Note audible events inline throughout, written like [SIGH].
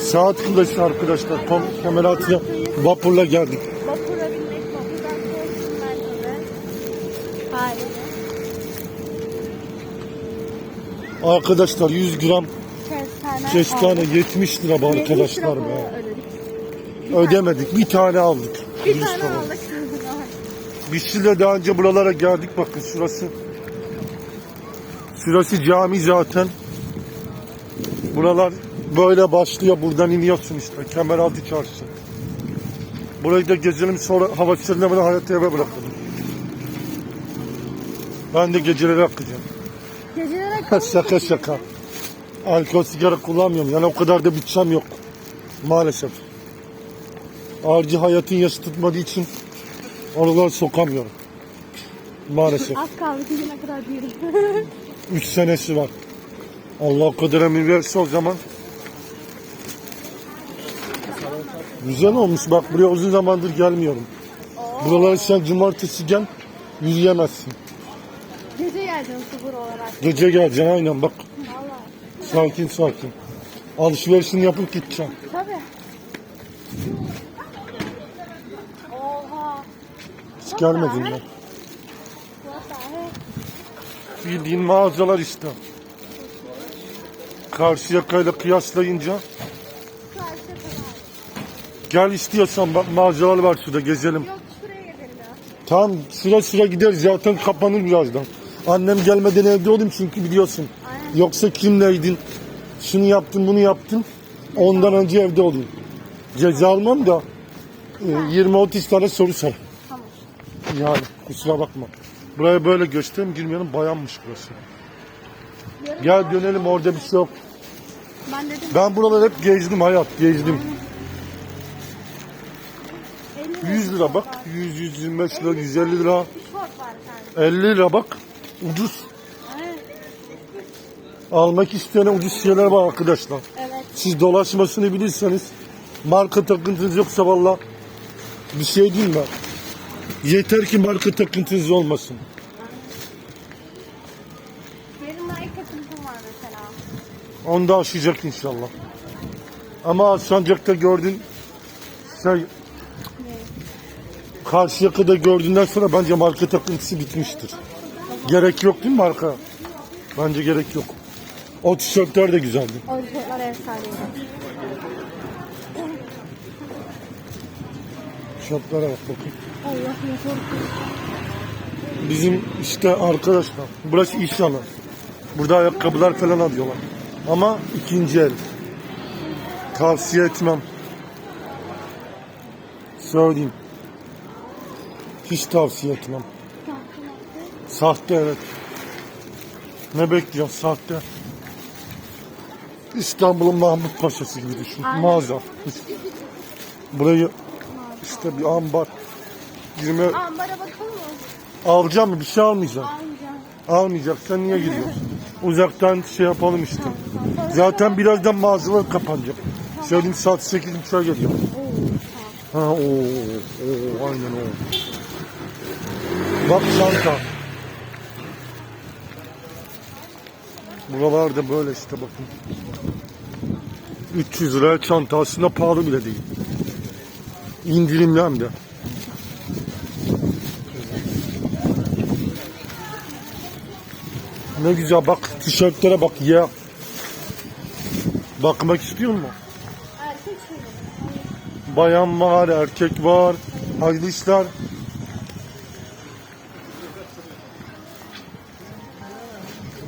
Saat kulesi arkadaşlar. Tam Kemeraltı'ya vapurla geldik. Vapura binmek vapurdan korktum ben tabii. Haliyle. Arkadaşlar 100 gram Kestane. kestane aldık. 70 lira bu 70 lira arkadaşlar para be. Ödemedik. Bir tane aldık. Bir 100 tane lira. aldık. Biz şimdi daha önce buralara geldik bakın şurası. Şurası cami zaten. Buralar böyle başlıyor. Buradan iniyorsun işte. Kemeraltı çarşı. Burayı da gezelim sonra hava serinlemeden hayatı eve bırakalım. Ben de geceleri akacağım. Gecelere [LAUGHS] şaka şaka. Alkol sigara kullanmıyorum. Yani o kadar da bütçem yok. Maalesef. Harcı hayatın yaşı tutmadığı için oraları sokamıyorum. Maalesef. Az kaldı ki ne kadar büyüdüm. 3 [LAUGHS] senesi var. Allah emin verirse o zaman. Güzel olmuş bak buraya uzun zamandır gelmiyorum. Buralara sen cumartesi gel yürüyemezsin. Gece geleceğim sıfır olarak. Gece geleceksin aynen bak Valla. sakin sakin. Alışverişini yapıp gideceksin. Tabii. Oha. Hiç gelmedin ben. Bildiğin mağazalar işte. Kıyaslayınca Karşı kadar. gel istiyorsan bak mağazalar var şurada gezelim. Yok şuraya gidelim ya. Tamam sıra sıra gideriz zaten kapanır birazdan. Annem gelmeden evde olayım çünkü biliyorsun. Aynen. Yoksa kimleydin? Şunu yaptın bunu yaptın. Ondan önce evde olayım. Ceza almam da e, 20-30 tane soru sor. Tamam. Yani kusura bakma. Buraya böyle göstereyim girmeyelim bayanmış burası. Gel dönelim orada bir şey yok. Ben dedim Ben buraları hep gezdim hayat gezdim. 50 100 lira bak 100 125 lira 150 lira Bir şort var kanka. 50 lira bak ucuz. Almak isteyene ucuz şeyler var arkadaşlar. Evet. Siz dolaşmasını bilirseniz marka takıntınız yoksa valla bir şey diyeyim ben. Yeter ki marka takıntınız olmasın. Onu da aşacak inşallah. Ama Sancak'ta gördün şey? Karşıyaka'da gördüğünden sonra bence marka takıntısı bitmiştir. Gerek yok değil mi marka? Bence gerek yok. O tişörtler de güzeldi. O tişörtler efsaneydi. Tişörtlere bak bakın. Allah. Bizim işte arkadaşlar burası iş alanı. Burada ayakkabılar falan alıyorlar. Ama ikinci el. Tavsiye etmem. Söyleyeyim. Hiç tavsiye etmem. Sahte evet. Ne bekliyorsun sahte? İstanbul'un Mahmut Paşası gibi düşün. Aynen. Mağaza. Burayı işte bir ambar. Girme Ambara bakalım mı? alacağım mı? Bir şey almayacağım. Almayacağım. Almayacaksan niye gidiyorsun? Uzaktan şey yapalım işte. Zaten birazdan mağazalar kapanacak. Söyleyeyim saat 8.30'a geliyor. Ha o o aynen o. Bak çanta. Buralarda böyle işte bakın. 300 liraya çanta aslında pahalı bile değil. İndirimli hem de. Ne güzel bak tişörtlere bak ya. Bakmak istiyor şeyleri. Bayan var, erkek var. Hayırlı işler.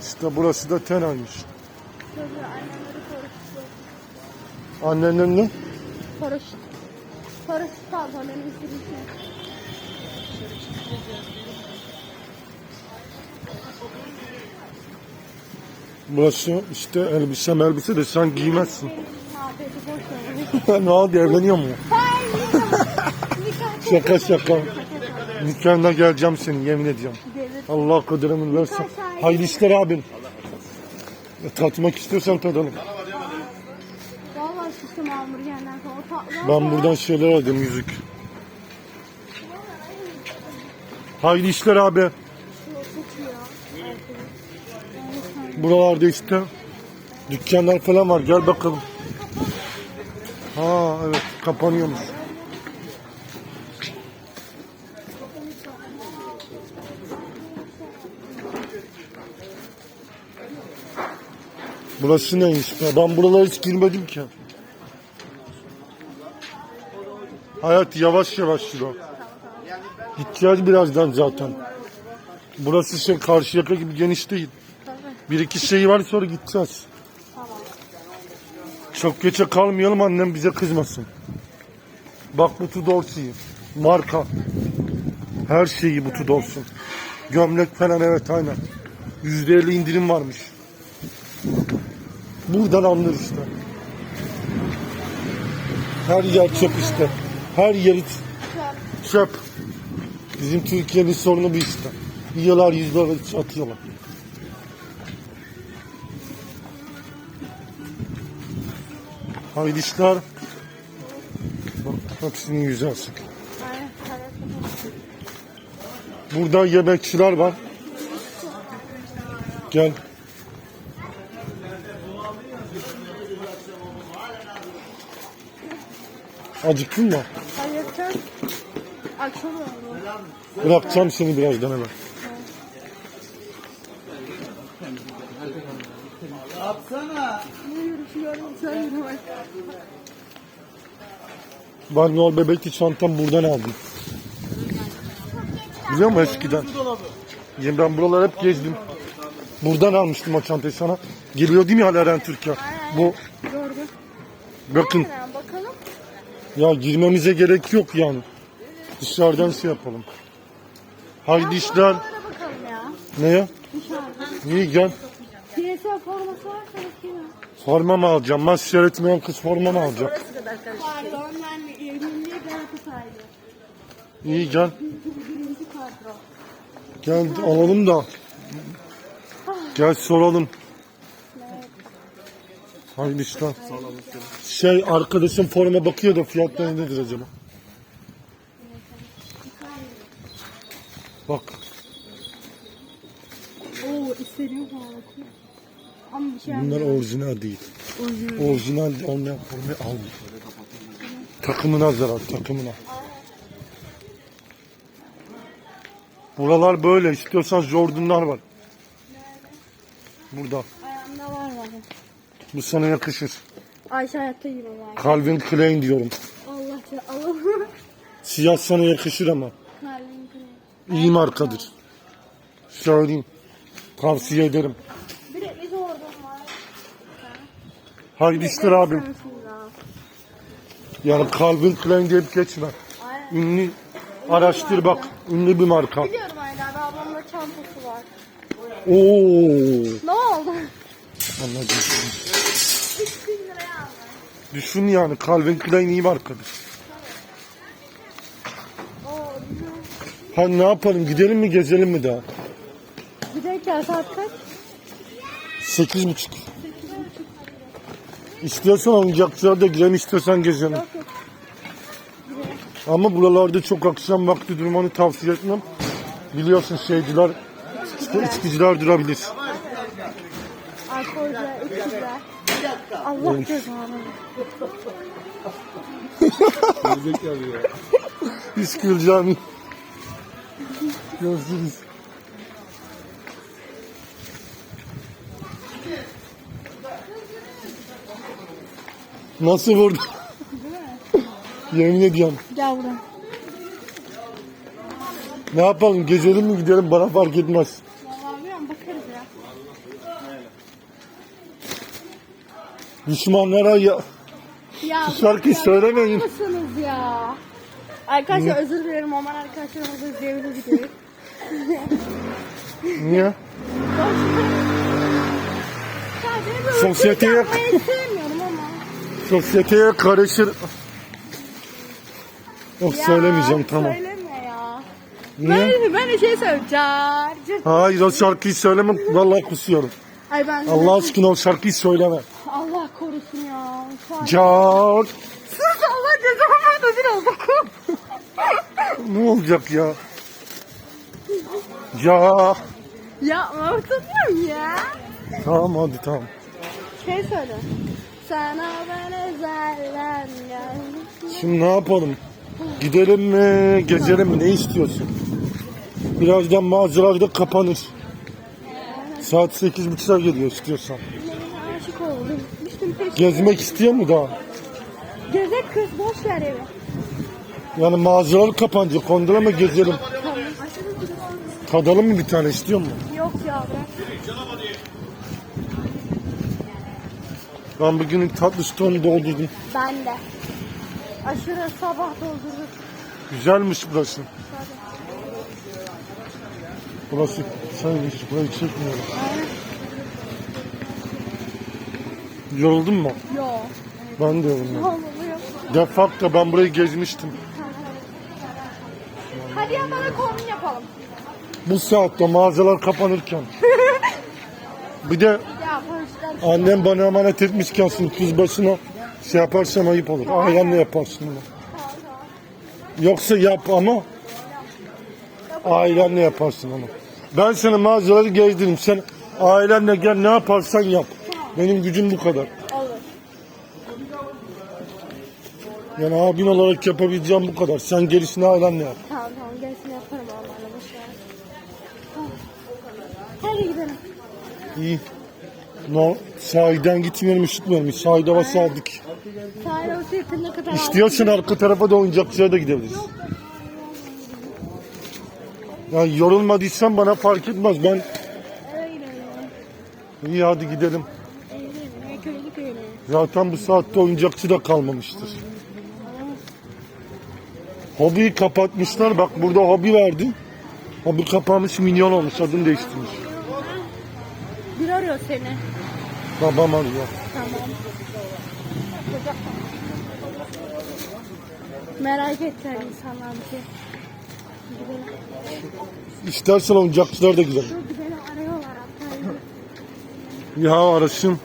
İşte burası da Tenay'mış. Annenin ne? Paraşüt. Paraşüt pantolonu üstüne. Burası işte elbise melbise de sen giymezsin. [LAUGHS] Ne oldu evleniyor mu? [LAUGHS] Şaka şaka. Nikahına geleceğim senin yemin ediyorum. Allah kaderimini versin. Hayırlı işler abim. E, Tatmak istiyorsan tadalım. Vallahi sustum hamburgerden sonra. Ben buradan şeyler aldım yüzük. Hayırlı işler abi. Yok, tutuyor. Erkek. Buralarda işte Dükkanlar falan var. Gel bakalım. Ha evet kapanıyormuş. Burası neymiş be? Ben buralara hiç girmedim ki. Hayat yavaş yavaş yürü. Gideceğiz birazdan zaten. Burası şey Karşıyaka gibi geniş değil. Bir iki şey var sonra gideceğiz. Çok geçe kalmayalım annem bize kızmasın. Bak bu Tudorsi'yi. Marka. Her şeyi bu Tudorsi. Gömlek falan evet aynen. Yüzde elli indirim varmış. Buradan anlar işte. Her yer çöp işte. Her yeri çöp. Bizim Türkiye'nin sorunu bu işte. Yiyorlar yüzler atıyorlar. Haydi işler. Bak asık. Aynen. Burada yemekçiler var. Gel. Acıktın mı? Hayır akşam oldu. Bırakacağım seni birazdan hemen. Ben Noel bebekli çantam buradan aldım. Biliyor musun eskiden? Ya Ben buraları hep gezdim. Buradan almıştım o çantayı sana. Geliyor değil mi hala Eren Türkiye? Bu bakın ya girmemize gerek yok yani. Dışarıdan şey yapalım. Haydi işler. Formalara bakalım ya. Neye? İyi gel. Forması varsa bakayım. Forma mı alacağım? Maç seyretmeyen kız forma mı alacak? Pardon ben evliliğe Galatasaraylı. İyi gel. Birinci kadro. Gel alalım da. Gel soralım. Haydi işler. Şey arkadaşım forma bakıyor da fiyatları nedir acaba? Bak. Oo istediğim falan bakıyor. Ama bir şey Bunlar yapmıyor. orijinal değil. Orijinal. Orijinal olmayan formayı alma. Takımına zarar, takımına. Buralar böyle. İstiyorsan Jordan'lar var. Burada. Ayağımda var var. Bu sana yakışır. Ayşe hayatta gibi var. Calvin Klein diyorum. Allah Allah. [LAUGHS] Siyah sana yakışır ama. Kalbim kırıyor. İyi markadır. Söyleyeyim. Tavsiye ederim. Bir de biz orada var. İşler abim. Yani Calvin Klein deyip geçme. Aynen. Ünlü araştır bak. Ünlü bir marka. Biliyorum Ayda abi ablamda çantası var. Oo. Ne oldu? Anladım. 3000 liraya aldım. Düşün yani Calvin Klein iyi markadır. Oo. Ha ne yapalım gidelim mi gezelim mi daha? Gidelim ya saat kaç? Sekiz buçuk. İstiyorsan oyuncakçılarda girelim istiyorsan gezelim. Ama buralarda çok akşam vakti durmanı tavsiye etmem. Biliyorsun şeyciler, içkiciler durabilir. Alkolce, içkiler. Allah cezanı. [LAUGHS] İskil Cami. Görüşürüz. Nasıl vurdu? Yemin ediyorum. Gel buraya. Ne yapalım gezelim mi gidelim bana fark etmez. Vallahi bilmiyorum bakarız ya. Düşmanlara ya, Ya [LAUGHS] Şu şarkıyı ya, söylemeyin. mısınız ya? Arkadaşlar özür dilerim Oman arkadaşlarımızla izleyebilir videoyu. niye? [LAUGHS] Sosyeteye- yapmayı sevmiyorum. Sosyeteye karışır. Oh Ya, söylemeyeceğim tamam. Söyleme ya. Niye? Ben, ben de şey söyleyeceğim. Car, car. Hayır o şarkıyı söyleme vallahi kusuyorum. Ay ben Allah aşkına o şarkıyı söyleme. Allah korusun ya. Can Sus Allah cezamı da biraz oku. ne olacak ya? Ya Yapma utanıyorum ya. tamam hadi tamam. Şey söyle. Sana ben özelden geldim. Şimdi ne yapalım? Gidelim mi, gezelim mi? Ne istiyorsun? Birazdan mağazalar da kapanır. Saat sekiz buçuğa geliyor istiyorsan. Ben aşık oldum. Düştüm peşine. Gezmek istiyor mu daha? Gezek kız boş ver evi. Yani mağazalar kapanacak. Ondan mı gezelim? Tamam. Tadalım mı bir tane istiyor mu? Yok ya bırak. Ben bugünün tatlı stoğunu doldurdum. Ben de. Aşırı sabah doldurduk. Güzelmiş burası. Burası saymış. Burayı çekmiyorum. Yoruldun mu? Yok. Ben de yoruldum. Defakto ben burayı gezmiştim. Hadi ya bana kombin yapalım. Bu saatte mağazalar kapanırken. [LAUGHS] Bir de annem bana emanet etmişken sınıf başına şey yaparsan ayıp olur. Ailenle yaparsın bunu. Yoksa yap ama ailenle yaparsın ama. Ben sana mağazaları gezdiririm. Sen ailenle gel ne yaparsan yap. Benim gücüm bu kadar. Yani abin olarak yapabileceğim bu kadar. Sen gerisini ailenle yap. Tamam tamam gerisini yaparım onlarla boş ver. Hadi gidelim. İyi. No, sahilden gitmeyelim üşütmeyelim. Sahilde hava saldık. Sahil olsa yakında kadar İstiyorsan arka tarafa da oyuncakçıya da gidebiliriz. Yani yorulmadıysan bana fark etmez. Ben gidelim. iyi hadi gidelim. Köylü. Zaten bu saatte oyuncakçı da kalmamıştır. Hobiyi kapatmışlar. Bak burada hobi verdi. Hobi kapanmış milyon olmuş. Adını değiştirmiş. Bir arıyor seni. Babam arıyor. Tamam. Merak ettiler insanlar bir şey. İstersen oyuncakçılar da gidelim. Dur gidelim arıyorlar hatta. Ya arasın.